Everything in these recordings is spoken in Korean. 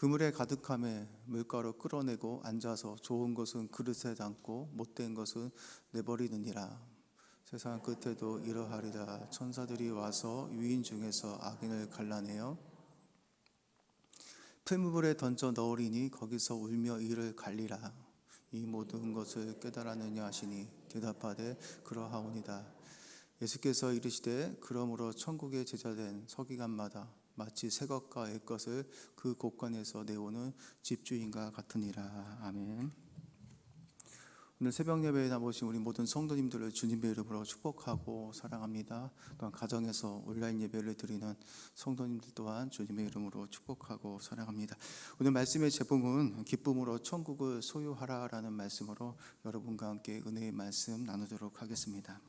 그물에 가득함에 물가로 끌어내고 앉아서 좋은 것은 그릇에 담고 못된 것은 내버리느니라. 세상 끝에도 이러하리라. 천사들이 와서 유인 중에서 악인을 갈라내어 풀무불에 던져 넣으리니 거기서 울며 이를 갈리라. 이 모든 것을 깨달았느냐 하시니 대답하되 그러하오니다. 예수께서 이르시되 그러므로 천국의 제자된 서기관마다 마치 새 것과 옛 것을 그 곳간에서 내오는 집주인과 같으니라. 아멘. 오늘 새벽 예배에 나오신 우리 모든 성도님들을 주님의 이름으로 축복하고 사랑합니다. 또한 가정에서 온라인 예배를 드리는 성도님들 또한 주님의 이름으로 축복하고 사랑합니다. 오늘 말씀의 제목은 기쁨으로 천국을 소유하라라는 말씀으로 여러분과 함께 은혜의 말씀 나누도록 하겠습니다.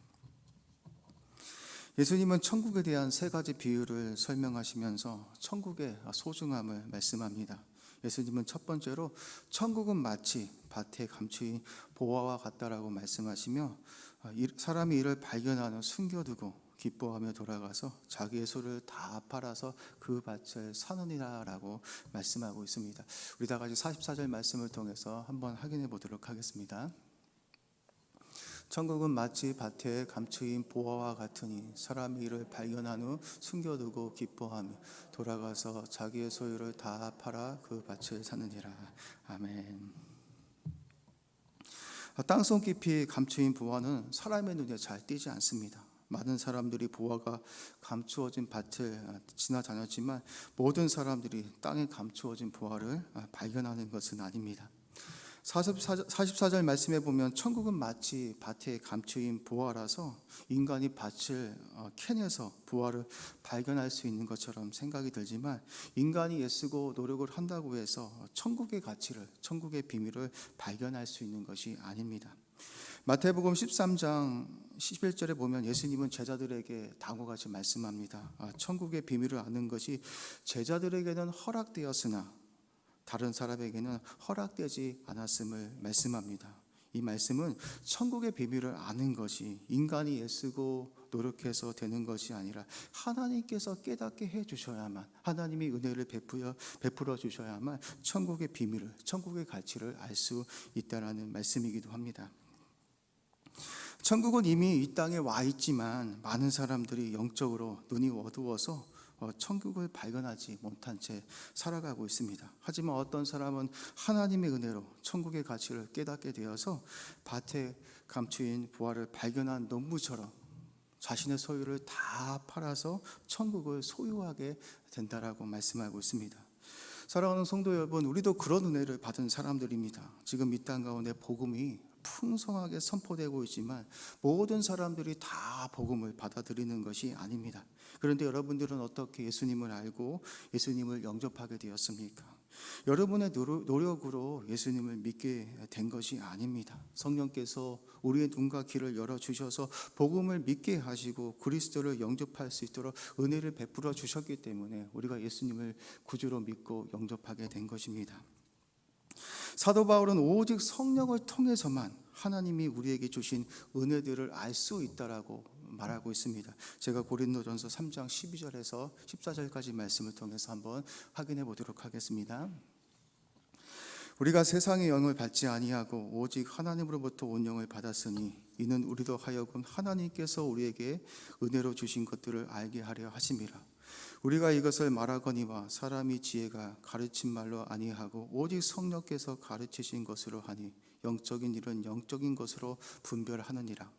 예수님은 천국에 대한 세 가지 비유를 설명하시면서 천국의 소중함을 말씀합니다. 예수님은 첫 번째로 천국은 마치 밭에 감추인 보화와 같다라고 말씀하시며 사람이 이를 발견하는 숨겨두고 기뻐하며 돌아가서 자기의 소를 다 팔아서 그 밭을 사느니라라고 말씀하고 있습니다. 우리 다 같이 44절 말씀을 통해서 한번 확인해 보도록 하겠습니다. 천국은 마치 밭에 감추인 보화와 같으니 사람이 이를 발견한 후 숨겨두고 기뻐하며 돌아가서 자기의 소유를 다 팔아 그 밭을 사느니라. 아멘. 땅속 깊이 감추인 보화는 사람의 눈에 잘 띄지 않습니다. 많은 사람들이 보화가 감추어진 밭을 지나다녔지만 모든 사람들이 땅에 감추어진 보화를 발견하는 것은 아닙니다. 44, 44절 말씀에 보면 천국은 마치 밭에 감추인 보화라서 인간이 밭을 어, 캐내서 보화를 발견할 수 있는 것처럼 생각이 들지만 인간이 애쓰고 노력을 한다고 해서 천국의 가치를 천국의 비밀을 발견할 수 있는 것이 아닙니다. 마태복음 13장 11절에 보면 예수님은 제자들에게 다고같이 말씀합니다. 아, 천국의 비밀을 아는 것이 제자들에게는 허락되었으나 다른 사람에게는 허락되지 않았음을 말씀합니다. 이 말씀은 천국의 비밀을 아는 것이 인간이 애쓰고 노력해서 되는 것이 아니라 하나님께서 깨닫게 해 주셔야만 하나님이 은혜를 베풀어 베풀어 주셔야만 천국의 비밀을 천국의 가치를 알 수 있다라는 말씀이기도 합니다. 천국은 이미 이 땅에 와 있지만 많은 사람들이 영적으로 눈이 어두워서 어, 천국을 발견하지 못한 채 살아가고 있습니다. 하지만 어떤 사람은 하나님의 은혜로 천국의 가치를 깨닫게 되어서 밭에 감추인 부활을 발견한 농부처럼 자신의 소유를 다 팔아서 천국을 소유하게 된다라고 말씀하고 있습니다. 사랑하는 성도 여러분, 우리도 그런 은혜를 받은 사람들입니다. 지금 이 땅 가운데 복음이 풍성하게 선포되고 있지만 모든 사람들이 다 복음을 받아들이는 것이 아닙니다. 그런데 여러분들은 어떻게 예수님을 알고 예수님을 영접하게 되었습니까? 여러분의 노력으로 예수님을 믿게 된 것이 아닙니다. 성령께서 우리의 눈과 귀를 열어 주셔서 복음을 믿게 하시고 그리스도를 영접할 수 있도록 은혜를 베풀어 주셨기 때문에 우리가 예수님을 구주로 믿고 영접하게 된 것입니다. 사도 바울은 오직 성령을 통해서만 하나님이 우리에게 주신 은혜들을 알 수 있다라고 말하고 있습니다. 제가 고린도전서 3장 12절에서 14절까지 말씀을 통해서 한번 확인해 보도록 하겠습니다. 우리가 세상의 영을 받지 아니하고 오직 하나님으로부터 온 영을 받았으니 이는 우리도 하여금 하나님께서 우리에게 은혜로 주신 것들을 알게 하려 하심이라. 우리가 이것을 말하거니와 사람이 지혜가 가르친 말로 아니하고 오직 성령께서 가르치신 것으로 하니 영적인 일은 영적인 것으로 분별하느니라.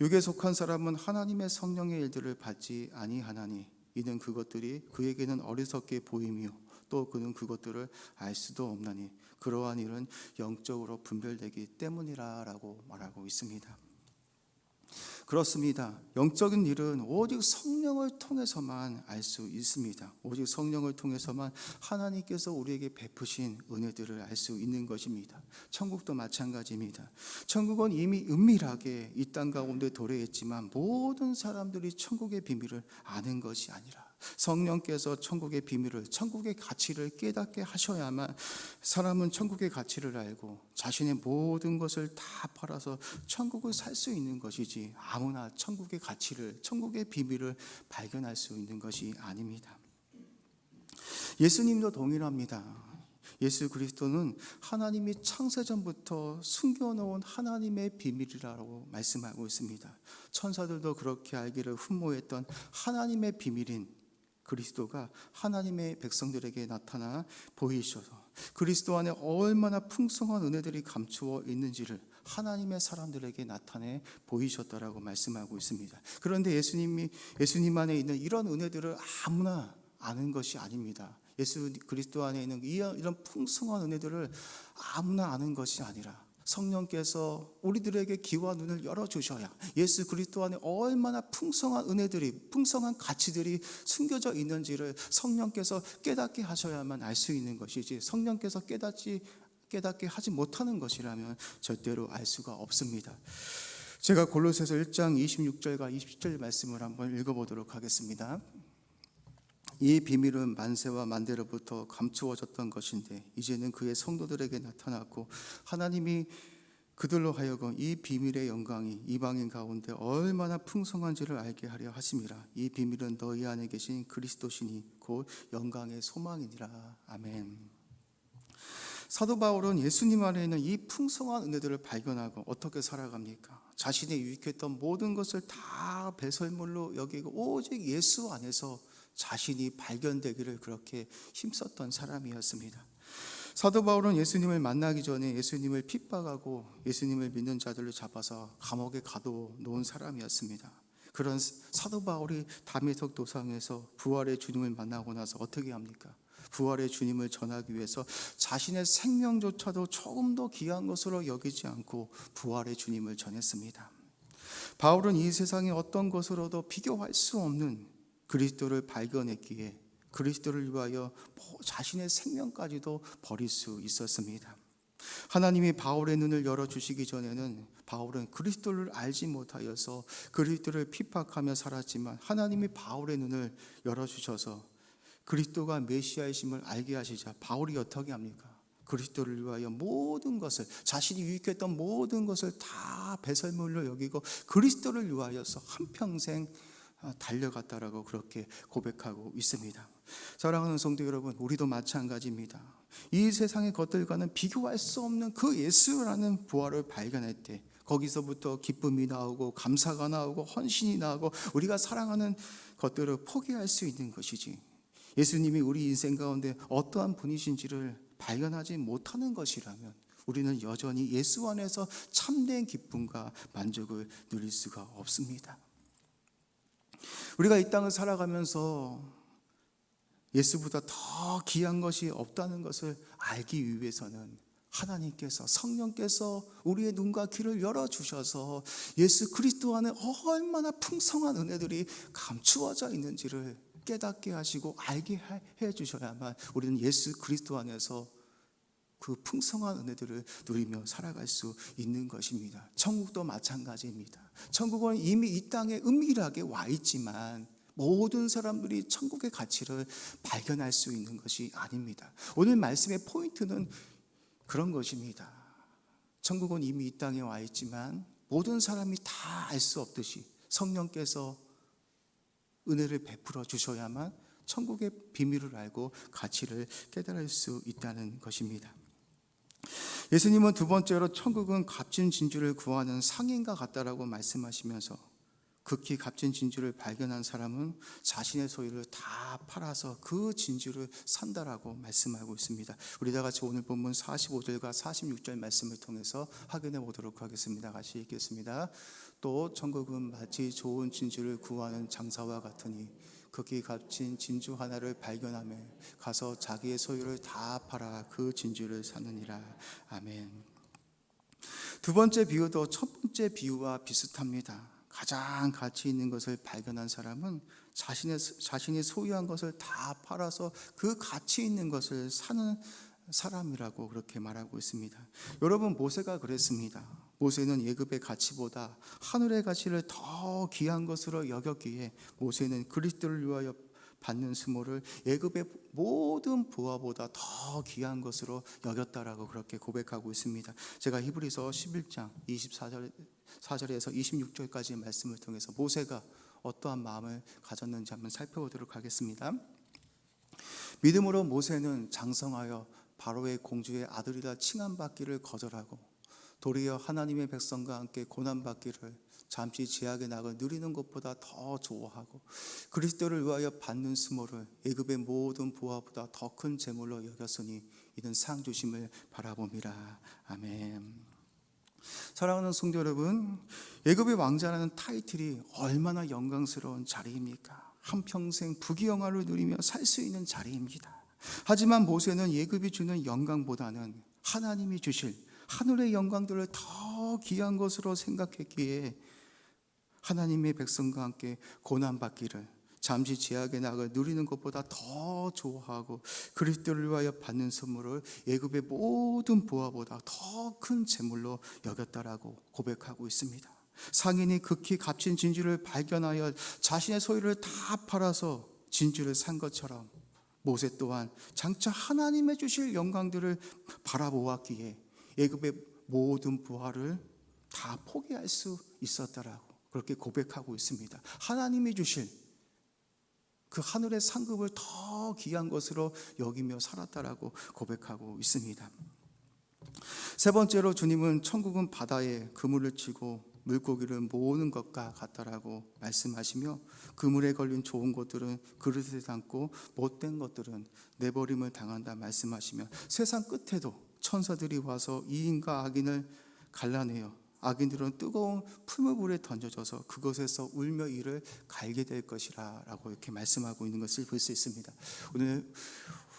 육에 속한 사람은 하나님의 성령의 일들을 받지 아니하나니 이는 그것들이 그에게는 어리석게 보이며 또 그는 그것들을 알 수도 없나니 그러한 일은 영적으로 분별되기 때문이라라고 말하고 있습니다. 그렇습니다. 영적인 일은 오직 성령을 통해서만 알 수 있습니다. 오직 성령을 통해서만 하나님께서 우리에게 베푸신 은혜들을 알 수 있는 것입니다. 천국도 마찬가지입니다. 천국은 이미 은밀하게 이 땅 가운데 도래했지만 모든 사람들이 천국의 비밀을 아는 것이 아니라 성령께서 천국의 비밀을 천국의 가치를 깨닫게 하셔야만 사람은 천국의 가치를 알고 자신의 모든 것을 다 팔아서 천국을 살 수 있는 것이지 아무나 천국의 가치를 천국의 비밀을 발견할 수 있는 것이 아닙니다. 예수님도 동일합니다. 예수 그리스도는 하나님이 창세전부터 숨겨놓은 하나님의 비밀이라고 말씀하고 있습니다. 천사들도 그렇게 알기를 흠모했던 하나님의 비밀인 그리스도가 하나님의 백성들에게 나타나 보이셔서 그리스도 안에 얼마나 풍성한 은혜들이 감추어 있는지를 하나님의 사람들에게 나타내 보이셨다라고 말씀하고 있습니다. 그런데 예수님이 예수님 안에 있는 이런 은혜들을 아무나 아는 것이 아닙니다. 예수 그리스도 안에 있는 이런 풍성한 은혜들을 아무나 아는 것이 아니라 성령께서 우리들에게 귀와 눈을 열어 주셔야 예수 그리스도 안에 얼마나 풍성한 은혜들이 풍성한 가치들이 숨겨져 있는지를 성령께서 깨닫게 하셔야만 알 수 있는 것이지 성령께서 깨닫지 깨닫게 하지 못하는 것이라면 절대로 알 수가 없습니다. 제가 골로새서 1장 26절과 27절 말씀을 한번 읽어 보도록 하겠습니다. 이 비밀은 만세와 만대로부터 감추어졌던 것인데 이제는 그의 성도들에게 나타났고 하나님이 그들로 하여금 이 비밀의 영광이 이방인 가운데 얼마나 풍성한지를 알게 하려 하심이라 이 비밀은 너희 안에 계신 그리스도시니 곧 영광의 소망이니라 아멘. 사도 바울은 예수님 안에 있는 이 풍성한 은혜들을 발견하고 어떻게 살아갑니까? 자신이 유익했던 모든 것을 다 배설물로 여기고 오직 예수 안에서 자신이 발견되기를 그렇게 힘썼던 사람이었습니다. 사도 바울은 예수님을 만나기 전에 예수님을 핍박하고 예수님을 믿는 자들을 잡아서 감옥에 가둬 놓은 사람이었습니다. 그런 사도 바울이 담에석 도상에서 부활의 주님을 만나고 나서 어떻게 합니까? 부활의 주님을 전하기 위해서 자신의 생명조차도 조금 더 귀한 것으로 여기지 않고 부활의 주님을 전했습니다. 바울은 이 세상의 어떤 것으로도 비교할 수 없는 그리스도를 발견했기에 그리스도를 위하여 자신의 생명까지도 버릴 수 있었습니다. 하나님이 바울의 눈을 열어 주시기 전에는 바울은 그리스도를 알지 못하여서 그리스도를 핍박하며 살았지만 하나님이 바울의 눈을 열어 주셔서 그리스도가 메시아이심을 알게 하시자 바울이 어떻게 합니까? 그리스도를 위하여 모든 것을 자신이 유익했던 모든 것을 다 배설물로 여기고 그리스도를 위하여서 한평생 아, 달려갔다라고 그렇게 고백하고 있습니다. 사랑하는 성도 여러분, 우리도 마찬가지입니다. 이 세상의 것들과는 비교할 수 없는 그 예수라는 부활을 발견할 때 거기서부터 기쁨이 나오고 감사가 나오고 헌신이 나오고 우리가 사랑하는 것들을 포기할 수 있는 것이지. 예수님이 우리 인생 가운데 어떠한 분이신지를 발견하지 못하는 것이라면 우리는 여전히 예수 안에서 참된 기쁨과 만족을 누릴 수가 없습니다. 우리가 이 땅을 살아가면서 예수보다 더 귀한 것이 없다는 것을 알기 위해서는 하나님께서 성령께서 우리의 눈과 귀를 열어 주셔서 예수 그리스도 안에 얼마나 풍성한 은혜들이 감추어져 있는지를 깨닫게 하시고 알게 해 주셔야만 우리는 예수 그리스도 안에서 그 풍성한 은혜들을 누리며 살아갈 수 있는 것입니다. 천국도 마찬가지입니다. 천국은 이미 이 땅에 은밀하게 와 있지만 모든 사람들이 천국의 가치를 발견할 수 있는 것이 아닙니다. 오늘 말씀의 포인트는 그런 것입니다. 천국은 이미 이 땅에 와 있지만 모든 사람이 다 알 수 없듯이 성령께서 은혜를 베풀어 주셔야만 천국의 비밀을 알고 가치를 깨달을 수 있다는 것입니다. 예수님은 두 번째로 천국은 값진 진주를 구하는 상인과 같다라고 말씀하시면서 극히 값진 진주를 발견한 사람은 자신의 소유를 다 팔아서 그 진주를 산다라고 말씀하고 있습니다. 우리 다 같이 오늘 본문 45절과 46절 말씀을 통해서 확인해 보도록 하겠습니다. 같이 읽겠습니다. 또 천국은 마치 좋은 진주를 구하는 장사와 같으니 극히 값진 진주 하나를 발견하며 가서 자기의 소유를 다 팔아 그 진주를 사느니라. 아멘. 두 번째 비유도 첫 번째 비유와 비슷합니다. 가장 가치 있는 것을 발견한 사람은 자신의 자신이 소유한 것을 다 팔아서 그 가치 있는 것을 사는 사람이라고 그렇게 말하고 있습니다. 여러분 모세가 그랬습니다. 모세는 예급의 가치보다 하늘의 가치를 더 귀한 것으로 여겼기에 모세는 그리스도를 위하여 받는 수모를 예급의 모든 부하보다 더 귀한 것으로 여겼다라고 그렇게 고백하고 있습니다. 제가 히브리서 11장 24절 4절에서 26절까지의 말씀을 통해서 모세가 어떠한 마음을 가졌는지 한번 살펴보도록 하겠습니다. 믿음으로 모세는 장성하여 바로의 공주의 아들이라 칭함받기를 거절하고 도리어 하나님의 백성과 함께 고난받기를 잠시 제약의 낙을 누리는 것보다 더 좋아하고 그리스도를 위하여 받는 수모를 애굽의 모든 부하보다 더 큰 재물로 여겼으니 이는 상 주심을 바라봅니다. 아멘. 사랑하는 성도 여러분, 애굽의 왕자라는 타이틀이 얼마나 영광스러운 자리입니까? 한 평생 부귀영화를 누리며 살 수 있는 자리입니다. 하지만 모세는 예급이 주는 영광보다는 하나님이 주실 하늘의 영광들을 더 귀한 것으로 생각했기에 하나님의 백성과 함께 고난받기를 잠시 제약의 낙을 누리는 것보다 더 좋아하고 그리스도를 위하여 받는 선물을 예굽의 모든 부하보다 더 큰 재물로 여겼다라고 고백하고 있습니다. 상인이 극히 값진 진주를 발견하여 자신의 소유를 다 팔아서 진주를 산 것처럼 모세 또한 장차 하나님의 주실 영광들을 바라보았기에 예굽의 모든 부하를 다 포기할 수 있었다라고 그렇게 고백하고 있습니다. 하나님이 주실 그 하늘의 상급을 더 귀한 것으로 여기며 살았다라고 고백하고 있습니다. 세 번째로 주님은 천국은 바다에 그물을 치고 물고기를 모으는 것과 같다라고 말씀하시며 그물에 걸린 좋은 것들은 그릇에 담고 못된 것들은 내버림을 당한다 말씀하시며 세상 끝에도 천사들이 와서 이인과 악인을 갈라내어 악인들은 뜨거운 풀무불에 던져져서 그것에서 울며 이를 갈게 될 것이라 라고 이렇게 말씀하고 있는 것을 볼 수 있습니다. 오늘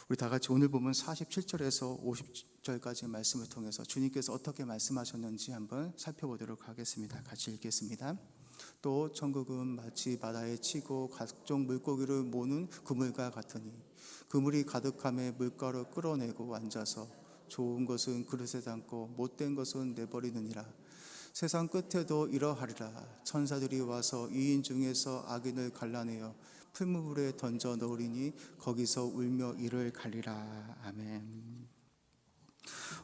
우리 다 같이 오늘 보면 47절에서 50절까지 말씀을 통해서 주님께서 어떻게 말씀하셨는지 한번 살펴보도록 하겠습니다. 같이 읽겠습니다. 또 천국은 마치 바다에 치고 각종 물고기를 모는 그물과 같으니 그물이 가득함에 물가로 끌어내고 앉아서 좋은 것은 그릇에 담고 못된 것은 내버리느니라. 세상 끝에도 이러하리라. 천사들이 와서 이인 중에서 악인을 갈라내어 풀무불에 던져 넣으리니 거기서 울며 이를 갈리라. 아멘.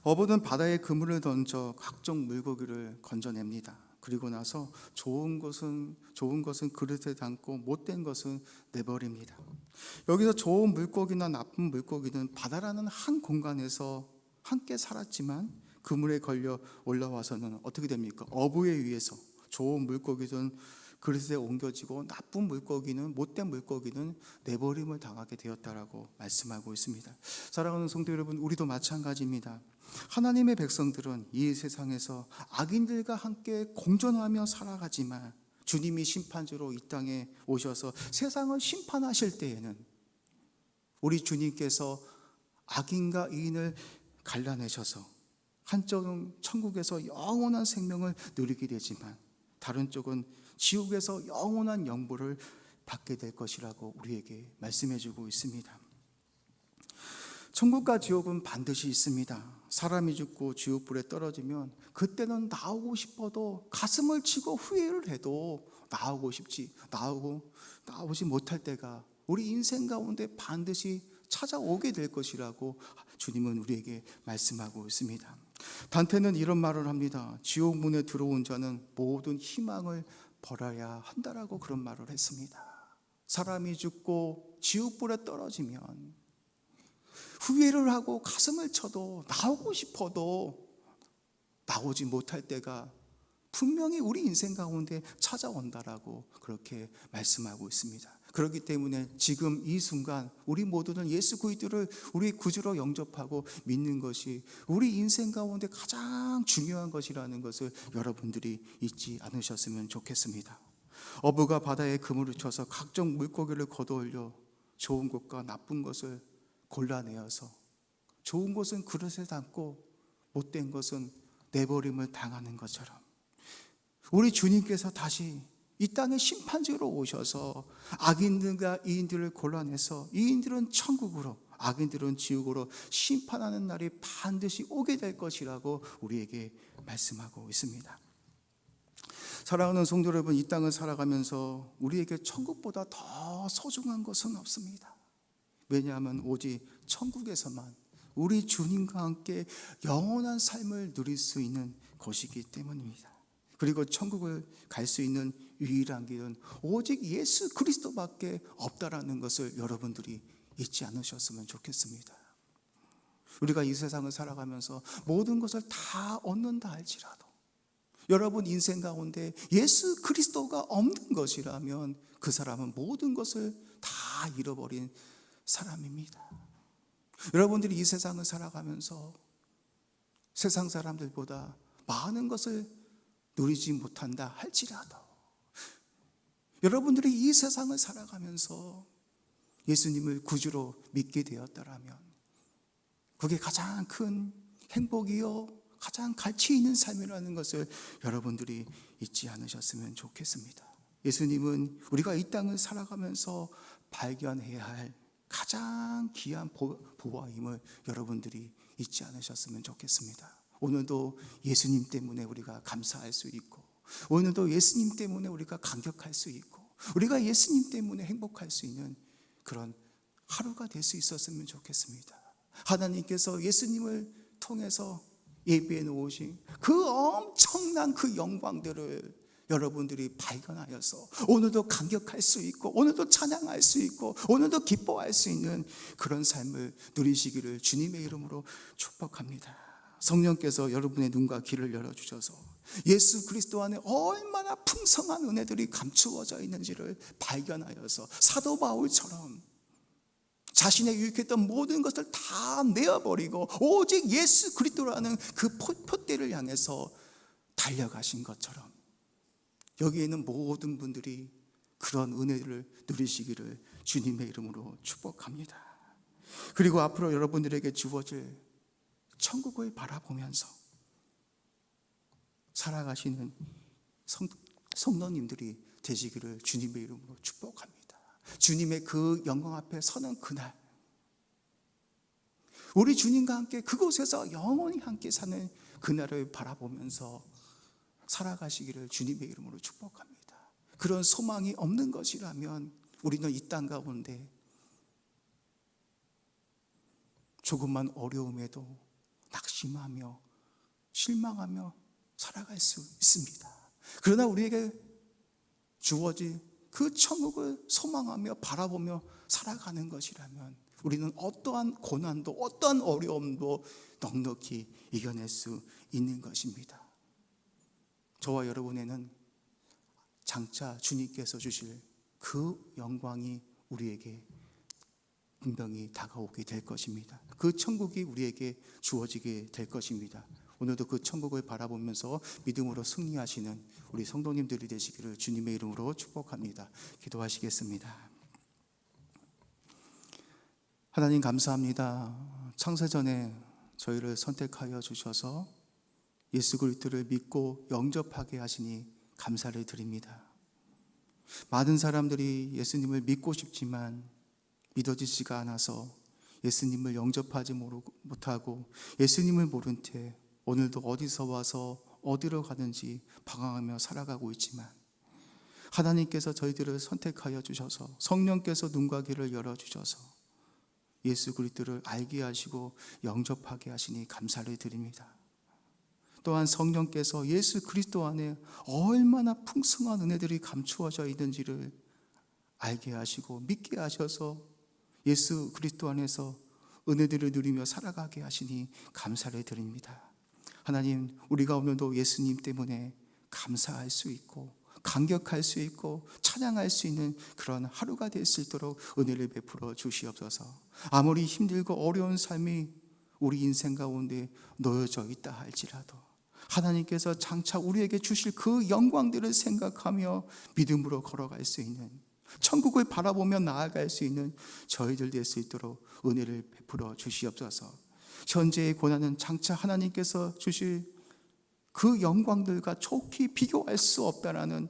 어부는 바다에 그물을 던져 각종 물고기를 건져냅니다. 그리고 나서 좋은 것은 좋은 것은 그릇에 담고 못된 것은 내버립니다. 여기서 좋은 물고기나 나쁜 물고기는 바다라는 한 공간에서 함께 살았지만 그물에 걸려 올라와서는 어떻게 됩니까? 어부에 의해서 좋은 물고기든 그릇에 옮겨지고 나쁜 물고기는 못된 물고기는 내버림을 당하게 되었다라고 말씀하고 있습니다. 사랑하는 성도 여러분, 우리도 마찬가지입니다. 하나님의 백성들은 이 세상에서 악인들과 함께 공존하며 살아가지만 주님이 심판주로 이 땅에 오셔서 세상을 심판하실 때에는 우리 주님께서 악인과 이인을 갈라내셔서 한쪽은 천국에서 영원한 생명을 누리게 되지만 다른 쪽은 지옥에서 영원한 영부를 받게 될 것이라고 우리에게 말씀해 주고 있습니다. 천국과 지옥은 반드시 있습니다. 사람이 죽고 지옥불에 떨어지면 그때는 나오고 싶어도 가슴을 치고 후회를 해도 나오고 싶지 나오고 나오지 못할 때가 우리 인생 가운데 반드시 찾아오게 될 것이라고 주님은 우리에게 말씀하고 있습니다. 단테는 이런 말을 합니다. 지옥 문에 들어온 자는 모든 희망을 버려야 한다라고 그런 말을 했습니다. 사람이 죽고 지옥불에 떨어지면 후회를 하고 가슴을 쳐도 나오고 싶어도 나오지 못할 때가 분명히 우리 인생 가운데 찾아온다라고 그렇게 말씀하고 있습니다. 그렇기 때문에 지금 이 순간 우리 모두는 예수 그리스도를 우리 구주로 영접하고 믿는 것이 우리 인생 가운데 가장 중요한 것이라는 것을 여러분들이 잊지 않으셨으면 좋겠습니다. 어부가 바다에 그물을 쳐서 각종 물고기를 걷어올려 좋은 것과 나쁜 것을 골라내어서 좋은 것은 그릇에 담고 못된 것은 내버림을 당하는 것처럼 우리 주님께서 다시 이 땅에 심판지로 오셔서 악인들과 이인들을 골라내서 이인들은 천국으로 악인들은 지옥으로 심판하는 날이 반드시 오게 될 것이라고 우리에게 말씀하고 있습니다. 사랑하는 성도 여러분, 이 땅을 살아가면서 우리에게 천국보다 더 소중한 것은 없습니다. 왜냐하면 오직 천국에서만 우리 주님과 함께 영원한 삶을 누릴 수 있는 곳이기 때문입니다. 그리고 천국을 갈 수 있는 유일한 길은 오직 예수 그리스도밖에 없다라는 것을 여러분들이 잊지 않으셨으면 좋겠습니다. 우리가 이 세상을 살아가면서 모든 것을 다 얻는다 할지라도 여러분 인생 가운데 예수 그리스도가 없는 것이라면 그 사람은 모든 것을 다 잃어버린 사람입니다. 여러분들이 이 세상을 살아가면서 세상 사람들보다 많은 것을 누리지 못한다 할지라도 여러분들이 이 세상을 살아가면서 예수님을 구주로 믿게 되었다라면 그게 가장 큰 행복이요 가장 가치 있는 삶이라는 것을 여러분들이 잊지 않으셨으면 좋겠습니다. 예수님은 우리가 이 땅을 살아가면서 발견해야 할 가장 귀한 보- 보화임을 여러분들이 잊지 않으셨으면 좋겠습니다. 오늘도 예수님 때문에 우리가 감사할 수 있고, 오늘도 예수님 때문에 우리가 감격할 수 있고, 우리가 예수님 때문에 행복할 수 있는 그런 하루가 될 수 있었으면 좋겠습니다. 하나님께서 예수님을 통해서 예비해 놓으신 그 엄청난 그 영광들을 여러분들이 발견하여서 오늘도 감격할 수 있고 오늘도 찬양할 수 있고 오늘도 기뻐할 수 있는 그런 삶을 누리시기를 주님의 이름으로 축복합니다. 성령께서 여러분의 눈과 귀를 열어 주셔서 예수 그리스도 안에 얼마나 풍성한 은혜들이 감추어져 있는지를 발견하여서 사도 바울처럼 자신의 유익했던 모든 것을 다 내어버리고 오직 예수 그리스도라는 그 표- 표대를 향해서 달려가신 것처럼 여기에 있는 모든 분들이 그런 은혜를 누리시기를 주님의 이름으로 축복합니다. 그리고 앞으로 여러분들에게 주어질 천국을 바라보면서 살아가시는 성, 성도님들이 되시기를 주님의 이름으로 축복합니다. 주님의 그 영광 앞에 서는 그날, 우리 주님과 함께 그곳에서 영원히 함께 사는 그날을 바라보면서 살아가시기를 주님의 이름으로 축복합니다. 그런 소망이 없는 것이라면 우리는 이 땅 가운데 조금만 어려움에도 낙심하며 실망하며 살아갈 수 있습니다. 그러나 우리에게 주어진 그 천국을 소망하며 바라보며 살아가는 것이라면 우리는 어떠한 고난도 어떠한 어려움도 넉넉히 이겨낼 수 있는 것입니다. 저와 여러분에는 장차 주님께서 주실 그 영광이 우리에게 분명히 다가오게 될 것입니다. 그 천국이 우리에게 주어지게 될 것입니다. 오늘도 그 천국을 바라보면서 믿음으로 승리하시는 우리 성도님들이 되시기를 주님의 이름으로 축복합니다. 기도하시겠습니다. 하나님 감사합니다. 창세전에 저희를 선택하여 주셔서 예수 그리스도를 믿고 영접하게 하시니 감사를 드립니다. 많은 사람들이 예수님을 믿고 싶지만 믿어지지가 않아서 예수님을 영접하지 못하고 예수님을 모른 채 오늘도 어디서 와서 어디로 가는지 방황하며 살아가고 있지만 하나님께서 저희들을 선택하여 주셔서 성령께서 눈과 귀를 열어 주셔서 예수 그리스도를 알게 하시고 영접하게 하시니 감사를 드립니다. 또한 성령께서 예수 그리스도 안에 얼마나 풍성한 은혜들이 감추어져 있는지를 알게 하시고 믿게 하셔서 예수 그리스도 안에서 은혜들을 누리며 살아가게 하시니 감사를 드립니다. 하나님, 우리가 오늘도 예수님 때문에 감사할 수 있고 감격할 수 있고 찬양할 수 있는 그런 하루가 될 수 있도록 은혜를 베풀어 주시옵소서. 아무리 힘들고 어려운 삶이 우리 인생 가운데 놓여져 있다 할지라도 하나님께서 장차 우리에게 주실 그 영광들을 생각하며 믿음으로 걸어갈 수 있는 천국을 바라보며 나아갈 수 있는 저희들 될 수 있도록 은혜를 베풀어 주시옵소서. 현재의 고난은 장차 하나님께서 주실 그 영광들과 좋게 비교할 수 없다라는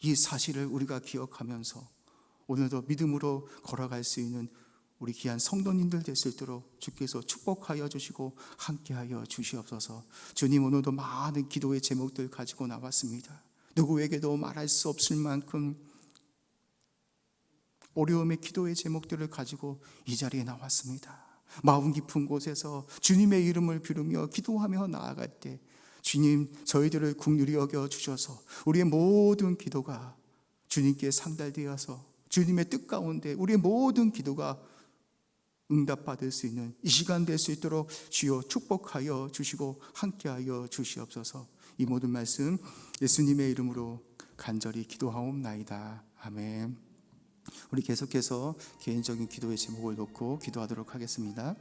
이 사실을 우리가 기억하면서 오늘도 믿음으로 걸어갈 수 있는 우리 귀한 성도님들 될 수 있도록 주께서 축복하여 주시고 함께하여 주시옵소서. 주님 오늘도 많은 기도의 제목들 가지고 나왔습니다. 누구에게도 말할 수 없을 만큼 어려움의 기도의 제목들을 가지고 이 자리에 나왔습니다. 마음 깊은 곳에서 주님의 이름을 부르며 기도하며 나아갈 때 주님 저희들을 국률이 여겨 주셔서 우리의 모든 기도가 주님께 상달되어서 주님의 뜻 가운데 우리의 모든 기도가 응답받을 수 있는 이 시간 될 수 있도록 주여 축복하여 주시고 함께하여 주시옵소서 이 모든 말씀 예수님의 이름으로 간절히 기도하옵나이다. 아멘. 우리 계속해서 개인적인 기도의 제목을 놓고 기도하도록 하겠습니다.